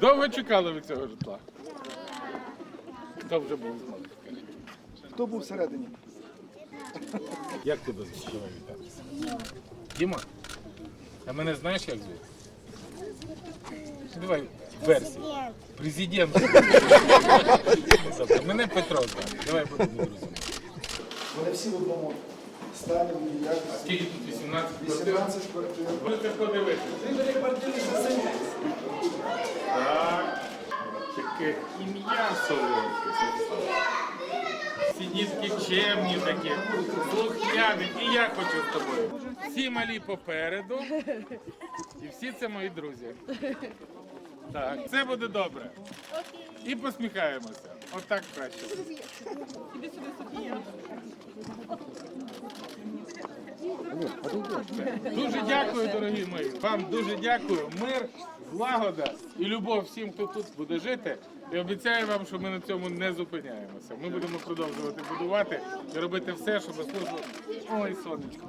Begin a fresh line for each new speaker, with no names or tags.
Довго чекали ви цього житла? Хто вже був?
Хто був всередині?
Як тебе звати? Діма. Діма? А мене знаєш як звуть? Давай версію. Президент. Мене Петро звати. Давай будемо друзями.
Вони всі в одному стані, в якості.
Скільки тут 18 квартир?
18 квартир.
Можете подивитися. Так. Яке ім'я солодке. Всі дітки чемні такі, слухняні, і я хочу з тобою. Всі малі попереду, і всі це мої друзі. Так, це буде добре. І посміхаємося. Отак краще. Дуже дякую, дорогі мої. Вам дуже дякую. Мир, злагода і любов всім, хто тут буде жити. І обіцяю вам, що ми на цьому не зупиняємося. Ми будемо продовжувати будувати і робити все, щоб служба. Ой, сонечко.